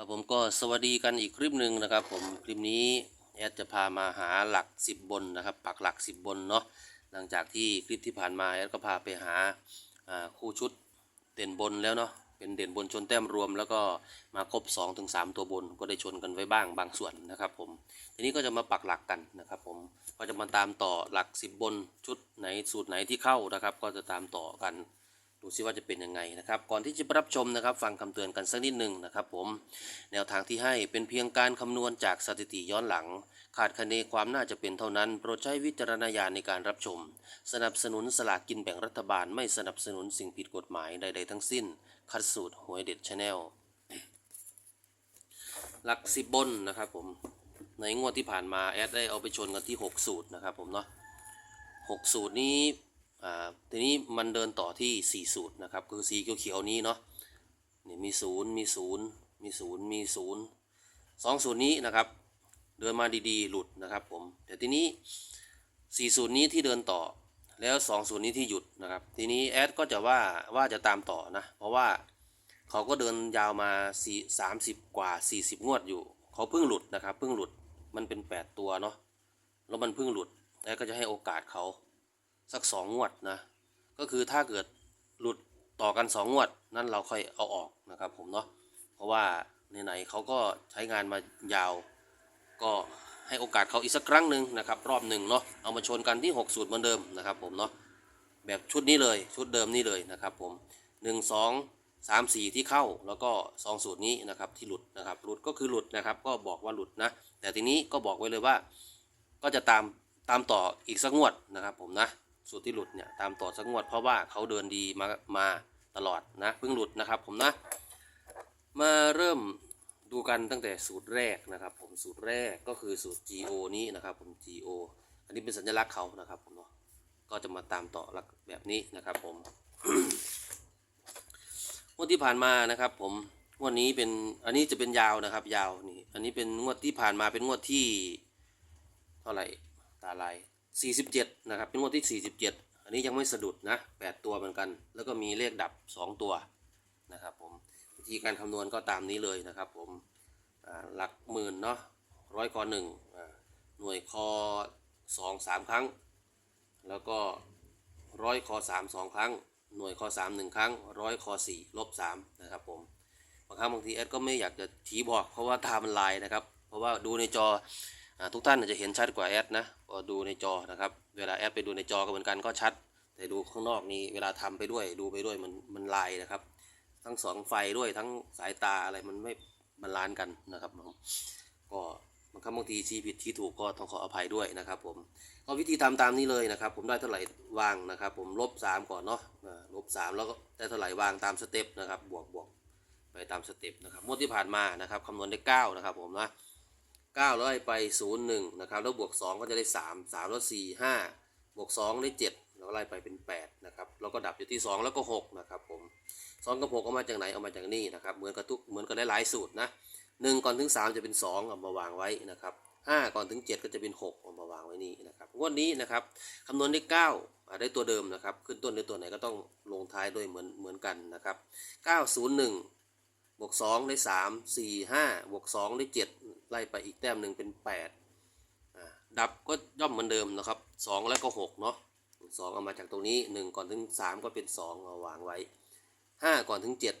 ครับผมก็สวัสดีกันอีกคลิปหนึ่งนะครับ ผมคลิปนี้แอดจะพามาหาหลัก 10 บนนะครับ ปักหลัก 10 บนเนาะหลังจากที่คลิปที่ผ่านมาแอดก็พาไปหาคู่ชุดเด่นบนแล้วเนาะเป็นเด่นบนชนแต้มรวม แล้วก็มาครบ2-3ถึง3ตัวบนก็ได้ชนกันไว้บ้างบางส่วนนะครับผมทีนี้ก็จะมาปักหลักกันนะครับผมก็จะมาตามต่อหลัก 10 บนชุดไหนสูตรไหนที่เข้านะครับ ก็จะตามต่อกัน ดูซิว่าจะเป็นยังไงนะครับ ก่อนที่จะรับชมนะครับ ฟังคำเตือนกันสักนิดหนึ่งนะครับ ผม แนวทางที่ให้เป็นเพียงการคำนวณจากสถิติย้อนหลัง ขาดคะเนความน่าจะเป็นเท่านั้น โปรดใช้วิจารณญาณในการรับชม สนับสนุนสลากกินแบ่งรัฐบาล ไม่สนับสนุนสิ่งผิดกฎหมายใด ๆ ทั้งสิ้น คัดสูตรหวยเด็ดชาแนลหลักสิบบนนะครับ ผม ในงวดที่ผ่านมาแอดได้เอาไปชนกันที่ 6 สูตรนะครับ ผมเนาะหกสูตรนี้ ทีนี้มันเดินต่อที่ 4 สูตรนะครับ คือสีเขียวๆนี้เนาะนี่มีศูนย์มีศูนย์มีศูนย์มีศูนย์สองสูตรนี้นะครับ เดินมาดีๆ หลุดนะครับผม แต่ทีนี้ 4 สูตรนี้ที่เดินต่อ แล้ว 2 สูตรนี้ที่หยุดนะครับ ทีนี้แอดก็จะว่าว่าจะตามต่อนะ เพราะว่าเขาก็เดินยาวมา4 30 กว่า 40 งวดอยู่ เขาเพิ่งหลุดนะครับ เพิ่งหลุด มันเป็น 8 ตัวเนาะ แล้วมันเพิ่งหลุด แอดก็จะให้โอกาสเขา สักสองงวดนะ ก็คือถ้าเกิดหลุดต่อกันสองงวด นั่นเราค่อยเอาออกนะครับผมเนาะ เพราะว่าไหนๆเขาก็ใช้งานมายาว ก็ให้โอกาสเขาอีกสักครั้งหนึ่งนะครับ รอบหนึ่งเนาะ เอามาชนกันที่6สูตรเหมือนเดิมนะครับผมเนาะ แบบชุดนี้เลยชุดเดิมนี่เลยนะครับผม 1 2 3 4 ที่เข้าแล้วก็ 2 สูตรนี้นะครับที่หลุดนะครับ หลุดก็คือหลุดนะครับ ก็บอกว่าหลุดนะ แต่ทีนี้ก็บอกไว้เลยว่าก็จะตามตามต่ออีกสักงวดนะครับผมนะ สูตรที่หลุดเนี่ยตามต่อสักงวดเพราะว่าเขาเดินดีมามาตลอดนะเพิ่งหลุดนะครับผมนะ มาเริ่มดูกันตั้งแต่สูตรแรกนะครับ ผมสูตรแรกก็คือสูตร GO นี้นะครับ ผม GO อันนี้เป็นสัญลักษณ์เขานะครับผมเนาะก็จะมาตามต่อลักแบบนี้นะครับ ผมงวดที่ผ่านมานะครับ ผมงวดนี้เป็นอันนี้จะเป็นยาวนะครับ ยาวนี่อันนี้เป็นงวดที่ผ่านมาเป็นงวดที่ เท่าไหร่ตาลาย 47 นะครับ เป็นงวดที่ 47 อันนี้ยังไม่สะดุดนะ 8 ตัวเหมือนกัน แล้วก็มีเลขดับ 2 ตัวนะครับผมวิธีการคำนวณก็ตามนี้เลยนะครับผมหลักหมื่นเนาะร้อยคอหนึ่งหน่วยคอสองสามครั้ง แล้วก็ร้อยคอสามสองครั้ง หน่วยคอสามหนึ่งครั้งร้อยคอสี่ลบสามนะครับผมบางครั้งบางทีแอดก็ไม่อยากจะชี้บอกเพราะว่าตามันลายนะครับ เพราะว่าดูในจอ ทุกท่านอาจจะเห็นชัดกว่าแอดนะพอดูในจอนะครับ เวลาแอดไปดูในจอก็เหมือนกันก็ชัด แต่ดูข้างนอกนี่เวลาทำไปด้วยดูไปด้วยมันมันลายนะครับ ทั้งสองไฟด้วยทั้งสายตาอะไรมันไม่บาลานกันนะครับผมก็บางครั้งบางทีชี้ผิดชี้ถูกก็ต้องขออภัยด้วยนะครับ ผมก็วิธีทำตามนี้เลยนะครับ ผมได้เท่าไหร่วางนะครับ ผมลบสามก่อนเนาะลบสามแล้วก็ได้เท่าไหร่วางตามสเต็ปนะครับบวกบวกไปตามสเต็ปนะครับงวดที่ผ่านมานะครับคำนวณได้9นะครับผมนะ 9แล้วไล่ไป 0 1นะครับแล้วบวก 2 ก็จะได้ 3 3แล้ว4 5 บวก 2 ได้ 7 แล้วก็ไล่ไปเป็น 8 นะครับ แล้วก็ดับอยู่ที่ 2 แล้วก็ 6 นะครับผม2กับ6เอามาจากไหนเอามาจากนี่นะครับเหมือนกับทุกเหมือนกับหลายๆสูตรนะ1ก่อนถึง 3 จะเป็น 2 เอามาวางไว้นะครับ5ก่อนถึง 7 ก็จะเป็น 6 เอามาวางไว้นี่นะครับงวดนี้นะครับคำนวณได้9อ่าได้ตัวเดิมนะครับขึ้นต้นด้วยตัวไหนก็ต้องลงท้ายด้วยเหมือนเหมือนกันนะครับ901บวกสองได้สามสี่ห้าบวกสองได้เจ็ด ไล่ไปอีกแต้มหนึ่งเป็นแปดอ่าดับก็ย่อมเหมือนเดิมนะครับสองแล้วก็หกเนาะสองเอามาจากตรงนี้หนึ่งก่อนถึงสามก็เป็นสองเอาวางไว้ห้าก่อนถึงเจ็ด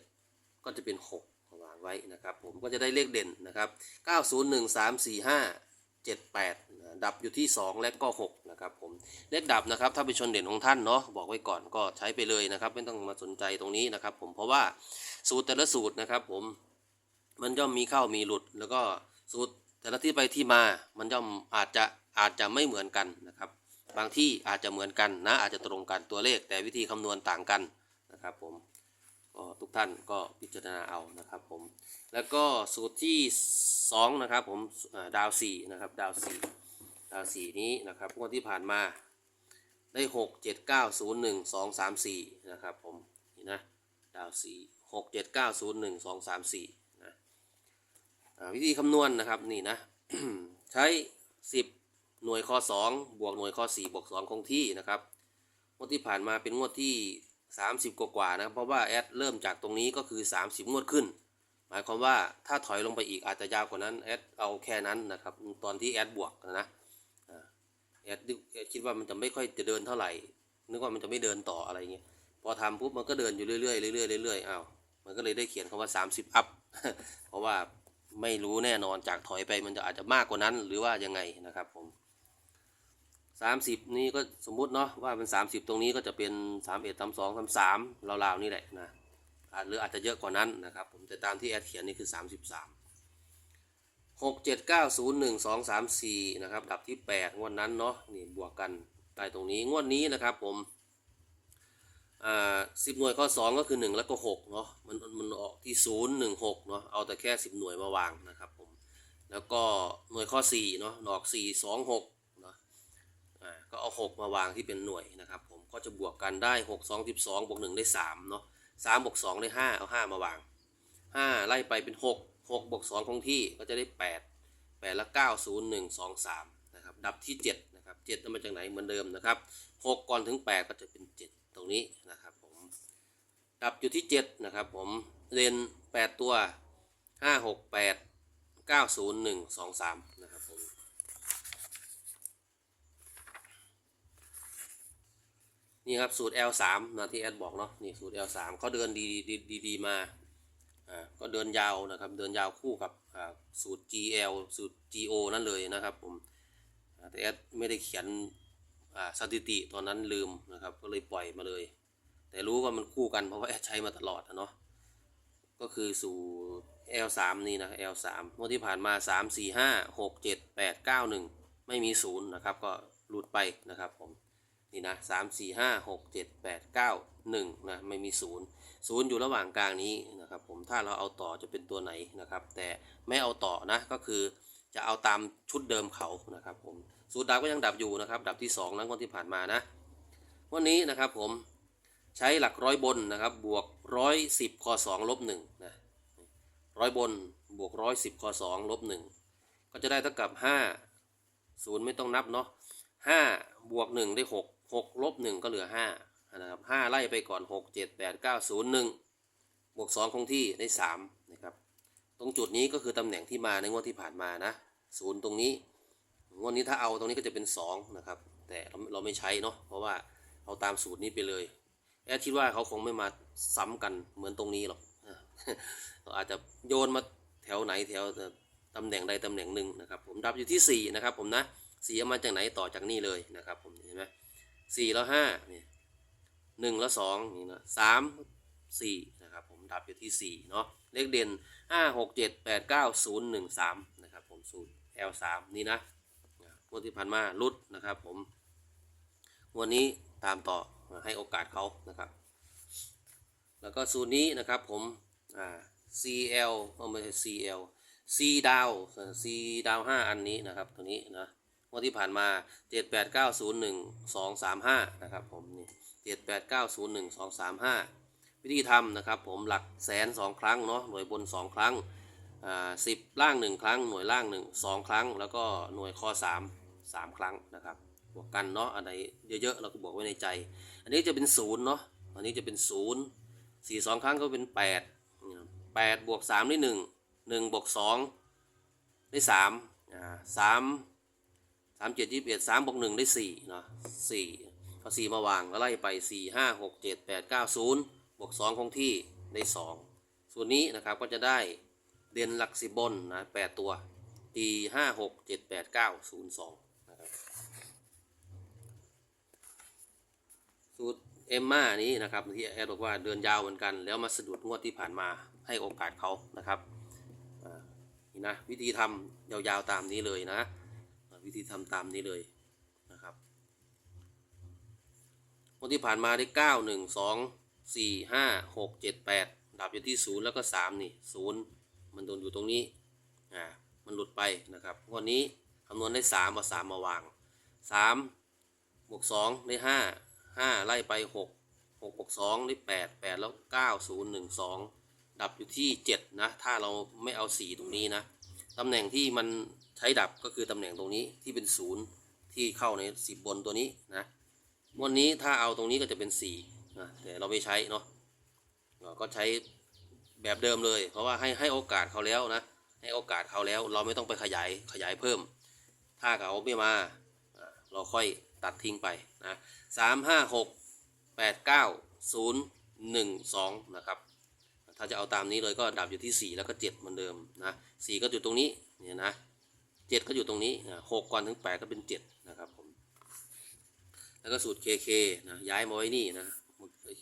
ก็จะเป็นหกเอาวางไว้นะครับ ผมก็จะได้เลขเด่นนะครับเก้าศูนย์หนึ่งสามสี่ห้าเจ็ดแปดดับอยู่ที่สองและก็หกนะครับผมเลขดับนะครับ ถ้าเป็นชนเด่นของท่านเนาะบอกไว้ก่อนก็ใช้ไปเลยนะครับ ไม่ต้องมาสนใจตรงนี้นะครับ ผมเพราะว่าสูตรแต่ละสูตรนะครับ ผมมันย่อมมีเข้ามีหลุดแล้วก็ สูตรแต่ละที่ไปที่มามันย่อมอาจจะอาจจะไม่เหมือนกันนะครับ บางที่อาจจะเหมือนกันนะอาจจะตรงกันตัวเลขแต่วิธีคำนวณต่างกันนะครับผมก็ทุกท่านก็พิจารณาเอานะครับผมแล้วก็สูตรที่ 2 นะครับผมดาว4นะครับดาว4ดาว4นี้นะครับงวดที่ผ่านมาได้ 6 7 9 0 1 2 3 4นะครับผมนี่นะดาว4 6 7 9 0 1 2 3 4 วิธีคำนวณนะครับนี่นะ ใช้สิบหน่วยข้อสองบวกหน่วยข้อสี่บวกสองคงที่นะครับงวดที่ผ่านมาเป็นงวดที่สามสิบกว่าๆนะครับเพราะว่าแอดเริ่มจากตรงนี้ก็คือสามสิบงวดขึ้น หมายความว่าถ้าถอยลงไปอีกอาจจะยาวกว่านั้นแอดเอาแค่นั้นนะครับตอนที่แอดบวกนะแอดนึกแอดคิดว่ามันจะไม่ค่อยจะเดินเท่าไหร่ นึกว่ามันจะไม่เดินต่ออะไรเงี้ยพอทำปุ๊บมันก็เดินอยู่เรื่อยๆเรื่อยๆเรื่อยๆอ้าวมันก็เลยได้เขียนคำว่า 30 อัพเพราะว่า ไม่รู้แน่นอนจากถอยไปมันจะอาจจะมากกว่านั้นหรือว่ายังไงนะครับผม 30 นี่ก็สมมุติเนาะว่าเป็น30 ตรงนี้ก็จะเป็น 31 32 33ราวๆนี่แหละนะหรืออาจจะเยอะกว่านั้นนะครับผมแต่ตามที่แอดเขียนนี่คือ 33 6 7 9 0 1 2 3 4นะครับดับที่ 8 งวดนั้นเนาะนี่บวกกันได้ตรงนี้งวดนี้นะครับผม อ่า10หน่วยข้อ 2 ก็คือ 1 แล้วก็6เนาะมันมันออกที่ 0 1 6เนาะเอาแต่แค่ 10 หน่วยมาวางนะครับผมแล้วก็หน่วยข้อ4เนาะออก 4 2 6เนาะอ่าก็เอา 6 มาวางที่เป็นหน่วยนะครับผมก็จะบวกกันได้ 6 2 12บวก1ได้3เนาะ3บวก2ได้ 5 เอา 5 มาวาง 5 ไล่ไปเป็น 6 6บวก2คงที่ก็จะได้ 8 8แล้ว9 0 1 2 3นะครับดับที่7นะครับ7จะมาจากไหนเหมือนเดิมนะครับ 6 ก่อนถึง 8 ก็จะเป็น 7 รงนี้นะครับผมดับอยู่ที่ 7 นะครับผมเรียน8 ตัว 5 6 8 9 0 1 2 3 นะครับผมนี่ครับสูตร L3 นะที่แอดบอกเนาะนี่สูตร L3 เขาเดินดีดีดีดีมาอ่าก็เดินยาวนะครับเดินยาวคู่กับอ่าสูตร GL สูตร GO นั่นเลยนะครับผมแต่แอดไม่ได้เขียน สถิติตอนนั้นลืมนะครับ ก็เลยปล่อยมาเลย แต่รู้ว่ามันคู่กันเพราะว่าใช้มาตลอดนะเนาะก็คือสูตร L3 นี่นะ L3 เมื่อที่ผ่านมา 3 4 5 6 7 8 9 1 ไม่มีศูนย์นะครับ ก็หลุดไปนะครับผมนี่นะสามสี่ห้าหกเจ็ดแปดเก้าหนึ่งนะไม่มีศูนย์ศูนย์อยู่ระหว่างกลางนี้นะครับผมถ้าเราเอาต่อจะเป็นตัวไหนนะครับ แต่ไม่เอาต่อนะก็คือจะเอาตามชุดเดิมเขานะครับผม สูตรดับก็ยังดับอยู่นะครับ ดับที่2นะงวันที่ผ่านมานะ วันนี้นะครับผมใช้หลักร้อยบนนะครับ บวกร้อยสิบคอสองลบหนึ่งนะร้อยบนบวกร้อยสิบคอสองลบหนึ่งก็จะได้เท่ากับห้าศูนย์ไม่ต้องนับเนาะห้าบวกหนึ่งได้หกหกลบหนึ่งก็เหลือห้านะครับห้าไล่ไปก่อนหกเจ็ดแปดเก้าศูนย์หนึ่งบวกสองคงที่ได้สามนะครับ ตรงจุดนี้ก็คือตำแหน่งที่มาในงวดที่ผ่านมานะศูนย์ตรงนี้ งวดนี้ถ้าเอาตรงนี้ก็จะเป็นสองนะครับ แต่เราไม่ใช้เนาะเพราะว่าเอาตามสูตรนี้ไปเลยแอดคิดว่าเขาคงไม่มาซ้ำกันเหมือนตรงนี้หรอกเราอาจจะโยนมาแถวไหนแถวตำแหน่งใดตำแหน่งหนึ่งนะครับผมดับอยู่ที่สี่นะครับผมนะสี่เอามาจากไหนต่อจากนี่เลยนะครับผมเห็นไหมสี่แล้วห้าเนี่ยหนึ่งแล้วสองนี่นะสามสี่นะครับผมดับอยู่ที่สี่เนาะเลขเด่นห้าหกเจ็ดแปดเก้าศูนย์หนึ่งสามนะครับผมสูตร L สามนี่นะ งวดที่ผ่านมาลุดนะครับ ผมวันนี้ตามต่อให้โอกาสเขานะครับ แล้วก็สูตรนี้นะครับผมอ่า CL เอาไม่ใช่ CL C ดาว C ดาวห้าอันนี้นะครับตัวนี้นะงวดที่ผ่านมา 7 8 9 0 1 2 3 5นะครับผมนี่7 8 9 0 1 2 3 5 วิธีทำนะครับผมหลักแสนสองครั้งเนาะหน่วยบน 2 ครั้งอ่าสิบล่าง 1 ครั้ง หน่วยล่าง 1 2 ครั้ง แล้วก็หน่วยข้อ 3 3 ครั้งนะครับบวกกันเนาะอันไหนเยอะๆเราก็บวกไว้ในใจ อันนี้จะเป็นศูนย์เนาะอันนี้จะเป็นศูนย์สี่สองครั้งก็เป็นแปดแปดบวกสามได้หนึ่งหนึ่งบวกสองได้สามอ่าสามสามเจ็ดยี่สิบเอ็ดสามบวกหนึ่งได้สี่เนาะสี่พอสี่มาวางก็ไล่ไปสี่ห้าหกเจ็ดแปดเก้าศูนย์บวกสองคงที่ได้สองส่วนนี้นะครับก็จะได้เด่นหลักสิบบนนะแปดตัวตีห้าหกเจ็ดแปดเก้าศูนย์สองนะครับ สูตรเอมม่านี้นะครับที่แอดบอกว่าเดินยาวเหมือนกัน แล้วมาสะดุดงวดที่ผ่านมาให้โอกาสเขานะครับนี่นะวิธีทำยาวๆตามนี้เลยนะ วิธีทำตามนี้เลยนะครับงวันที่ผ่านมาได้เก้าหนึ่งสองสี่ห้าหกเจ็ดแปดดับอยู่ที่ศูนย์แล้วก็สามนี่ศูนย์มันโดนอยู่ตรงนี้อ่ามันหลุดไปนะครับงวันนี้คำนวณได้สามเอาสามมาวางสามบวกสองได้ห้า ห้าไล่ไปหกหกบวกสองได้แปดแปดแล้วเก้าศูนย์หนึ่งสองดับอยู่ที่เจ็ดนะ ถ้าเราไม่เอาสี่ตรงนี้นะตำแหน่งที่มันใช้ดับก็คือตำแหน่งตรงนี้ที่เป็นศูนย์ที่เข้าในสิบบนตัวนี้นะวันนี้ถ้าเอาตรงนี้ก็จะเป็นสี่นะแต่เราไม่ใช้เนาะก็ใช้แบบเดิมเลย เพราะว่าให้ให้โอกาสเขาแล้วนะให้โอกาสเขาแล้วเราไม่ต้องไปขยายขยายเพิ่ม ถ้าเขาไม่มาเราค่อยตัดทิ้งไปนะ สามห้าหกแปดเก้าศูนย์หนึ่งสองนะครับ ถ้าจะเอาตามนี้เลยก็ดับอยู่ที่สี่แล้วก็เจ็ดเหมือนเดิมนะสี่ก็อยู่ตรงนี้เนี่ยนะเจ็ดก็อยู่ตรงนี้หกก่อนถึงแปดก็เป็นเจ็ดนะครับผมแล้วก็สูตร KK นะย้ายมาไว้นี่นะ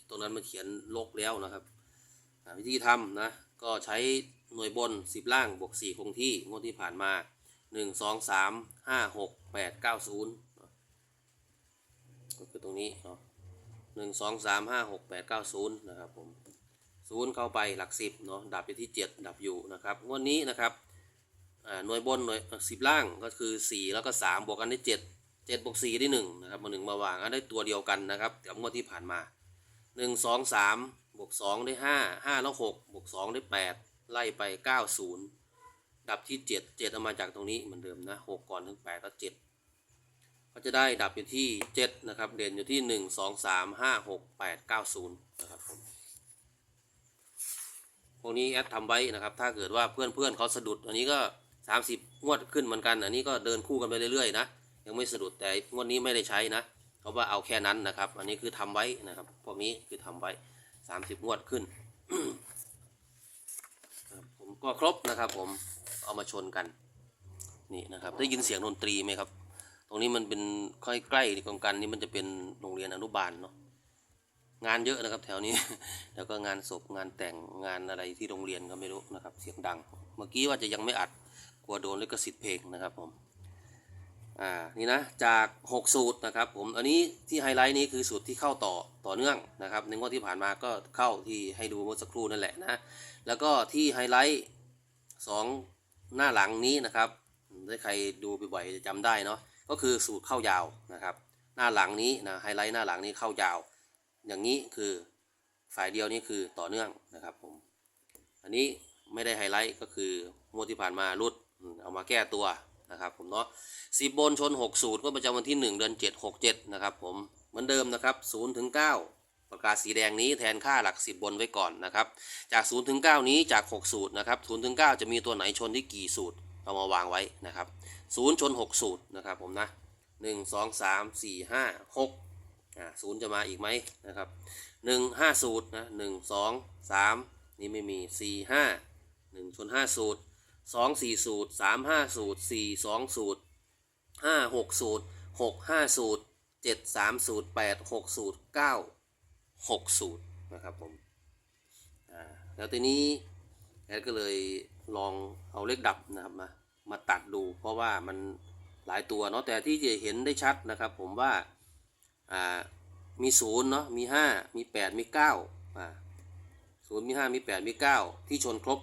ตรงนั้นมันเขียนลกแล้วนะครับวิธีทำนะก็ใช้หน่วยบน 10 ล่างบวก4คงที่งวดที่ผ่านมา 1 2 3 5 6 8 9 0ก็คือต รงนี้เนาะหนึ่งสองสามห้าหกแปดเก้าศูนย์นะครับผมศูนย์เข้าไปหลักสิบเนาะดับไปที่7ดับอยู่นะครับงวดนี้นะครับหน่วยบนหน่วยสิบล่างก็คือ4แล้วก็3บวกกันได้7เจ็ดบวกสี่ได้หนึ่งนะครับมาหนึ่งมาวางอันได้ตัวเดียวกันนะครับกับงวดที่ผ่านมาหนึ่งสองสามบวกสองได้ห้าห้าแล้วหกบวกสองได้แปดไล่ไปเก้าศูนย์ดับที่เจ็ดเจ็ดเอามาจากตรงนี้เหมือนเดิมนะหกก่อนถึงแปดก็เจ็ด ก็จะได้ดับอยู่ที่เจ็ดนะครับ เด่นอยู่ที่หนึ่งสองสามห้าหกแปดเก้าศูนย์นะครับผมพวกนี้แอดทำไว้นะครับ ถ้าเกิดว่าเพื่อนเพื่อนๆเขาสะดุด อันนี้ก็สามสิบงวดขึ้นเหมือนกัน อันนี้ก็เดินคู่กันไปเรื่อยๆนะ ยังไม่สะดุดแต่งวดนี้ไม่ได้ใช้นะเขาว่าเอาแค่นั้นนะครับ อันนี้คือทำไว้นะครับ พวกนี้คือทำไว้ 30 งวดขึ้น ผมก็ครบนะครับ ผม เอามาชนกัน นี่นะครับ ได้ยินเสียงดนตรีไหมครับ ตรงนี้มันเป็นค่อยใกล้ตรงกันนี่มันจะเป็นโรงเรียนอนุบาลเนาะงานเยอะนะครับแถวนี้ แล้วก็งานศพงานแต่งงานอะไรที่โรงเรียนก็ไม่รู้นะครับ เสียงดัง เมื่อกี้ว่าจะยังไม่อัดกลัวโดนลิขสิทธิ์เพลงนะครับผมอ่านี่นะจาก 6 สูตรนะครับผมอันนี้ที่ไฮไลท์นี้คือสูตรที่เข้าต่อต่อเนื่องนะครับในงวดที่ผ่านมาก็เข้าที่ให้ดูเมื่อสักครู่นั่นแหละนะแล้วก็ที่ไฮไลท์2หน้าหลังนี้นะครับได้ใครดูบ่อยๆจะจำได้เนาะ ก็คือสูตรเข้ายาวนะครับ หน้าหลังนี้นะไฮไลท์หน้าหลังนี้เข้ายาว อย่างนี้คือฝ่ายเดียวนี่คือต่อเนื่องนะครับผมอันนี้ไม่ได้ไฮไลท์ก็คืองวดที่ผ่านมารุดเอามาแก้ตัวนะครับผมเนาะสิบบนชน 6 สูตรก็ประจำวันที่ 1 เดือน 7 6 7 นะครับผมเหมือนเดิมนะครับ0ถึง9ประกาศสีแดงนี้แทนค่าหลัก 10 บนไว้ก่อนนะครับ จาก0ถึง9นี้จาก 6 สูตรนะครับ0ถึง9จะมีตัวไหนชนที่กี่สูตรเอามาวางไว้นะครับ 0ชน6สูตรนะครับผมนะ1 2 3 4 5 6อ่าศูนย์จะมาอีกไหมนะครับ1 5สูตรนะ1 2 3นี่ไม่มี4 5 1ชน5สูตร2 4สูตร3 5สูตร4 2สูตรห้าหกสูตรหกห้าสูตรเจ็ดสามสูตรแปดหกสูตรเก้าหกสูตรนะครับผมอ่าแล้วทีนี้แอดก็เลยลองเอาเลขดับนะครับมา มาตัดดู เพราะว่ามันหลายตัวเนาะแต่ที่จะเห็นได้ชัดนะครับ ผมว่าอ่ามีศูนย์เนาะมีห้ามีแปดมีเก้าอ่าศูนย์มีห้ามีแปดมีเก้าที่ชนครบ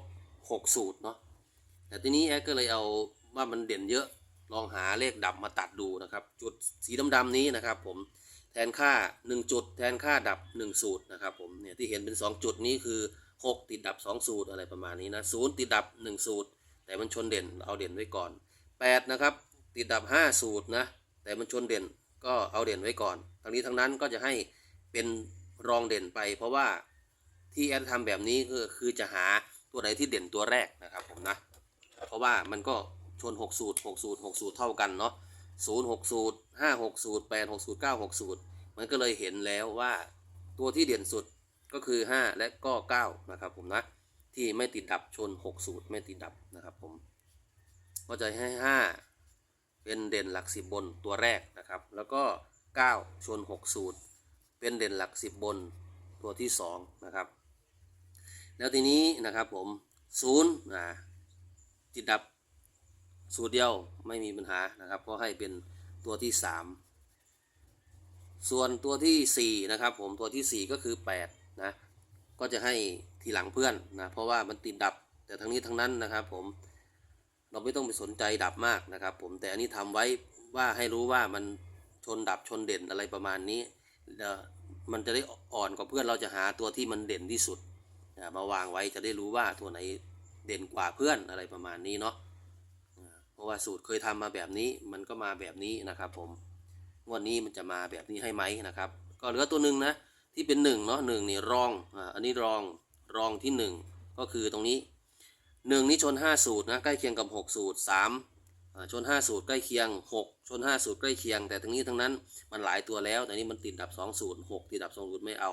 หกสูตรเนาะแต่ทีนี้แอดก็เลยเอาว่ามันเด่นเยอะลองหาเลขดับมาตัดดูนะครับ จุดสีดำๆนี้นะครับ ผมแทนค่า 1 จุด แทนค่าดับ 1 สูตรนะครับ ผมเนี่ยที่เห็นเป็น 2 จุดนี้คือ 6 ติดดับ 2 สูตรอะไรประมาณนี้นะศูนย์ติดดับ 1 สูตร แต่มันชนเด่นเอาเด่นไว้ก่อน 8 นะครับ ติดดับ 5 สูตรนะ แต่มันชนเด่นก็เอาเด่นไว้ก่อน ทั้งนี้ทั้งนั้นก็จะให้เป็นรองเด่นไป เพราะว่าที่แอดทำแบบนี้คือคือจะหาตัวไหนที่เด่นตัวแรกนะครับผมนะ เพราะว่ามันก็ชน 6 สูตร 6 สูตร 6 สูตรเท่ากันเนาะ0 6 สูตร 5 6 สูตร 8 6 สูตร 9 6 สูตร มันก็เลยเห็นแล้วว่าตัวที่เด่นสุดก็คือ 5 และก็ 9 นะครับผมนะ ที่ไม่ติดดับชน 6 สูตรไม่ติดดับนะครับผม ก็จะให้ 5 เป็นเด่นหลัก 10 บนตัวแรกนะครับ แล้วก็ 9 ชน 6 สูตร เป็นเด่นหลัก 10 บนตัวที่ 2 นะครับ แล้วทีนี้นะครับผม0นะติดดับสูตรเดียวไม่มีปัญหานะครับ ก็ให้เป็นตัวที่ 3 ส่วนตัวทีสี่4 นะครับผมตัวทีสี่ 4 ก็คือ 8 นะ ก็จะให้ ทีหลังเพื่อนนะเพราะว่ามันติดดับแต่ทั้งนี้ทั้งนั้นนะครับ ผมเราไม่ต้องไปสนใจดับมากนะครับ ผมแต่อันนี้ทำไว้ว่าให้รู้ว่ามันชนดับชนเด่นอะไรประมาณนี้เมันจะได้อ่อนกว่าเพื่อนเราจะหาตัวที่มันเด่นที่สุดนะมาวางไว้จะได้รู้ว่าตัวไหนเด่นกว่าเพื่อนอะไรประมาณนี้เนาะเพราะว่าสูตรเคยทำมาแบบนี้มันก็มาแบบนี้นะครับ ผมงวันนี้มันจะมาแบบนี้ให้ไหมนะครับ ก็เหลือตัวหนึ่งนะที่เป็นหนึ่งเนาะหนึ่งนี่รองอ่าอันนี้รอง รองที่หนึ่งก็คือตรงนี้หนึ่งนี่ชนห้าสูตรนะใกล้เคียงกับหกสูตรสามชนห้าสูตรใกล้เคียงหกชนห้าสูตรใกล้เคียง แต่ทั้งนี้ทั้งนั้นมันหลายตัวแล้ว แต่นี้มันติดดับสองสูตรหกติดดับสองสูตรไม่เอา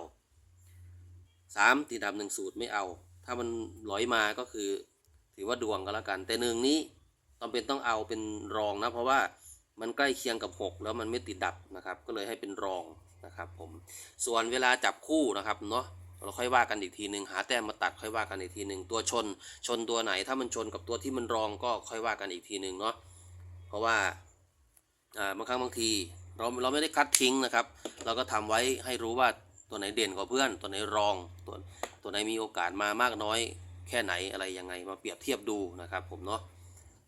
สามติดดับหนึ่งสูตรไม่เอา ถ้ามันลอยมาก็คือ ถือว่าดวงก็แล้วกัน แต่หนึ่งนี้จำเป็นต้องเอาเป็นรองนะเพราะว่ามันใกล้เคียงกับ 6 แล้วมันไม่ติดดับนะครับ ก็เลยให้เป็นรองนะครับผมส่วนเวลาจับคู่นะครับเนาะ เราค่อยว่ากันอีกทีหนึ่งหาแต้มมาตัดค่อยว่ากันอีกทีหนึ่งตัวชน ชนตัวไหนถ้ามันชนกับตัวที่มันรองก็ค่อยว่ากันอีกทีหนึ่งเนาะเพราะว่าอ่าบางครั้งบางทีเราเราไม่ได้คัดทิ้งนะครับ เราก็ทำไว้ให้รู้ว่าตัวไหนเด่นกว่าเพื่อน ตัวไหนรองตัวตัวไหนมีโอกาสมามากน้อย แค่ไหนอะไรยังไงมาเปรียบเทียบดูนะครับ ผมเนาะ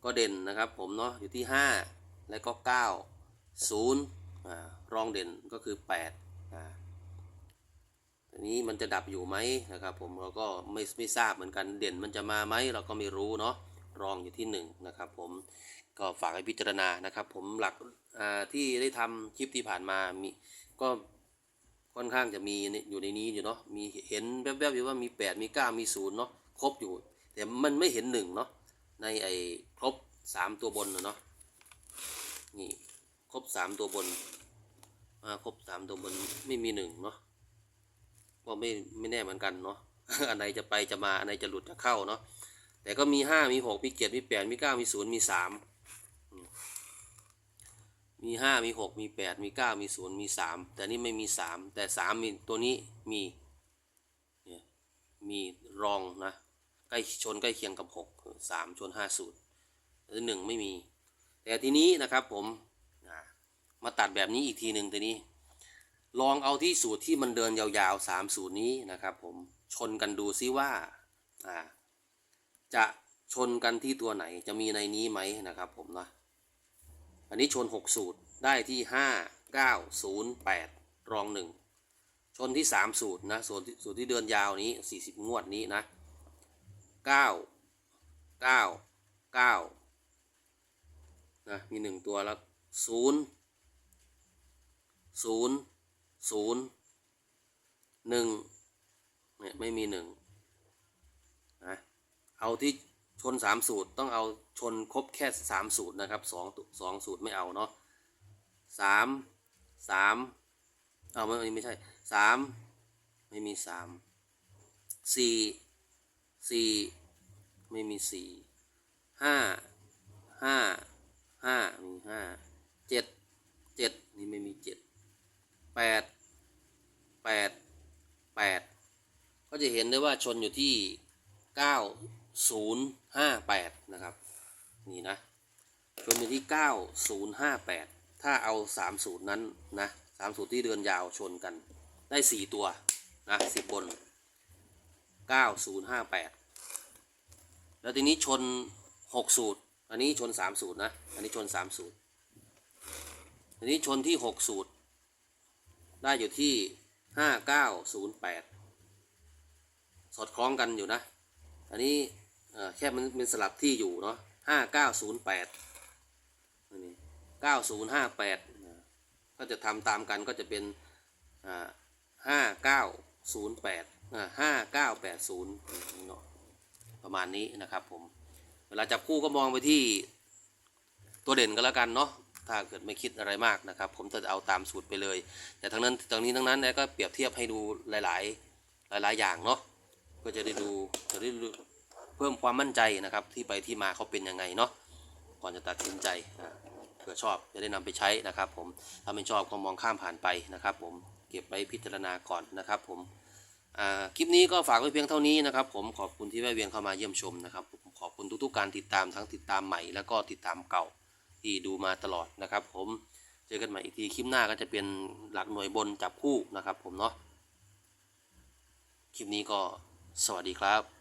ก็เด่นนะครับ ผมเนาะอยู่ที่ 5 แล้วก็ 9 0อ่ารองเด่นก็คือ8อ่า ทีนี้มันจะดับอยู่ไหมนะครับ ผมเราก็ไม่ไม่ทราบเหมือนกันเด่นมันจะมาไหมเราก็ไม่รู้เนาะรองอยู่ที่1นะครับ ผมก็ฝากให้พิจารณานะครับ ผมหลักที่ได้ทำคลิปที่ผ่านมามีก็ค่อนข้างจะมีอยู่ในนี้อยู่เนาะมีเห็นแวบๆอยู่ว่ามี 8 มี 9 มี0เนาะครบอยู่ แต่มันไม่เห็นหนึ่งเนาะในไอ้ครบสามตัวบนเนาะนี่ครบสามตัวบนอ่าครบสามตัวบนไม่มีหนึ่งเนาะ ก็ไม่ไม่แน่เหมือนกันเนาะอันไหนจะไปจะมาอันไหนจะหลุดจะเข้าเนาะแต่ก็มีห้ามีหกมีเจ็ดมีแปดมีเก้ามีศูนย์มีสามมีห้ามีหกมีแปดมีเก้ามีศูนย์มีสามแต่นี่ไม่มีสามแต่สามมีตัวนี้มีเนี่ยมีรองนะใกล้ชนใกล้เคียงกับหกสามชนห้าสูตรหรือหนึ่งไม่มี แต่ทีนี้นะครับผมมาตัดแบบนี้อีกทีหนึ่งทีนี้ ลองเอาที่สูตรที่มันเดินยาวๆสามสูตรนี้นะครับผมชนกันดูซิว่าอ่าจะชนกันที่ตัวไหนจะมีในนี้ไหมนะครับผมนะอันนี้ชน 6 สูตรได้ที่ 5 9 0 8 รอง 1 ชนที่ 3 สูตรนะสูตรสูตรที่เดินยาวนี้ 40 งวดนี้นะเก้าเก้าเก้านะมีหนึ่งตัวแล้วศูนย์ ศูนย์หนึ่งเนี่ยไม่มีหนึ่งนะเอาที่ชนสามสูตรต้องเอาชนครบแค่สามสูตรนะครับสองสองสูตรไม่เอาเนาะสามสามเอาไม่ไม่ใช่สามไม่มีสามสี่สี่ไม่มีสี่ห้าห้าห้ามีห้าเจ็ดเจ็ดนี่ไม่มีเจ็ด แปดแปดแปดก็จะเห็นได้ว่าชนอยู่ที่เก้าศูนย์ห้าแปดนะครับนี่นะชนอยู่ที่เก้าศูนย์ห้าแปดถ้าเอาสามสูตรนั้นนะสามสูตรที่เดินยาวชนกัน ได้สี่ตัวนะสิบบนเก้าศูนย์ห้าแปดแล้วทีนี้ชนหกสูตร อันนี้ชนสามสูตรนะ อันนี้ชนสามสูตร อันนี้ชนที่หกสูตร ได้อยู่ที่ห้าเก้าศูนย์แปดสอดคล้องกันอยู่นะ อันนี้แค่มันเป็นสลับที่อยู่เนาะห้าเก้าศูนย์แปดอันนี้เก้าศูนย์ห้าแปดก็จะทำตามกันก็จะเป็นห้าเก้าศูนย์แปดห้าเก้าแปดศูนย์เนาะประมาณนี้นะครับผม เวลาจับคู่ก็มองไปที่ตัวเด่นก็แล้วกันเนาะ ถ้าเกิดไม่คิดอะไรมากนะครับ ผมจะเอาตามสูตรไปเลย แต่ทั้งนั้นทั้งนี้ทั้งนั้นก็เปรียบเทียบให้ดูหลาย ๆ หลาย ๆ อย่างเนาะก็จะได้ดูจะได้ดูเพิ่มความมั่นใจนะครับ ที่ไปที่มาเขาเป็นยังไงเนาะก่อนจะตัดสินใจอ่าเผื่อชอบจะได้นำไปใช้นะครับ ผมถ้าไม่ชอบก็มองข้ามผ่านไปนะครับ ผมเก็บไว้พิจารณาก่อนนะครับ ผมคลิปนี้ก็ฝากไว้เพียงเท่านี้นะครับ ผมขอบคุณที่แวะเวียนเข้ามาเยี่ยมชมนะครับผมขอบคุณทุกๆการติดตามทั้งติดตามใหม่ แล้วก็ติดตามเก่า ที่ดูมาตลอดนะครับ ผมเจอกันใหม่อีกทีคลิปหน้าก็จะเป็นหลักหน่วยบนจับคู่นะครับ ผมเนาะคลิปนี้ก็สวัสดีครับ